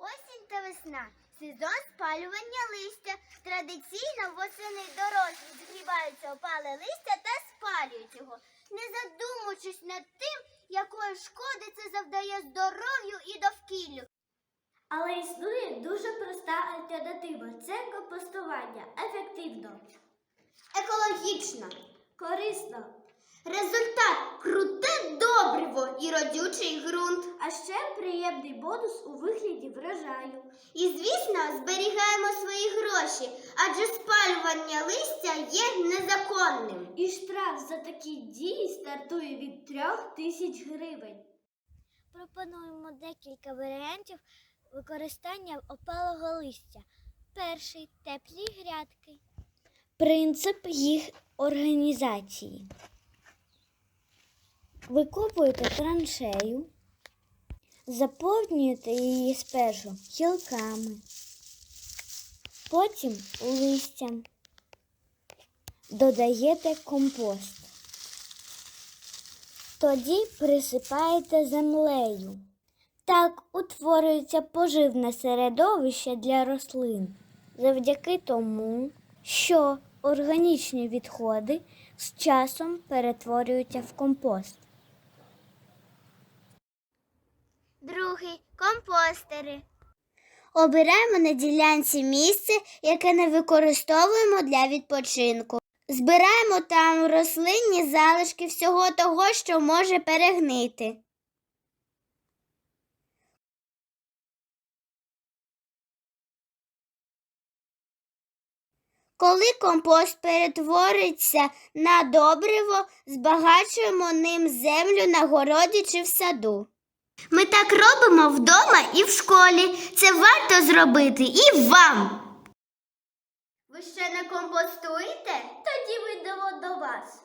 Осінь та весна. Сезон спалювання листя. Традиційно восени дорослі згрібаються опале листя та спалюють його, не задумуючись над тим, якої шкоди це завдає здоров'ю і довкіллю. Але існує дуже проста альтернатива це компостування. Ефективно, Екологічно. корисно, Результат добриво і родючий ґрунт. а ще приємний бонус у вигляді врожаю. І, звісно, зберігаємо свої гроші, адже спалювання листя є незаконним. І штраф за такі дії стартує від трьох тисяч гривень. Пропонуємо декілька варіантів використання опалого листя. Перший теплі грядки. Принцип їх організації. Викопуєте траншею, заповнюєте її спершу гілками, потім листям, додаєте компост. Тоді присипаєте землею. Так утворюється поживне середовище для рослин завдяки тому, що органічні відходи з часом перетворюються в компост. Другий компостери. Обираємо на ділянці місце, яке не використовуємо для відпочинку. Збираємо там рослинні залишки всього того, що може перегнити. Коли компост перетвориться на добриво, збагачуємо ним землю на городі чи в саду. Ми так робимо вдома і в школі. Це варто зробити і вам. Ви ще не компостуєте? Тоді ми йдемо до вас.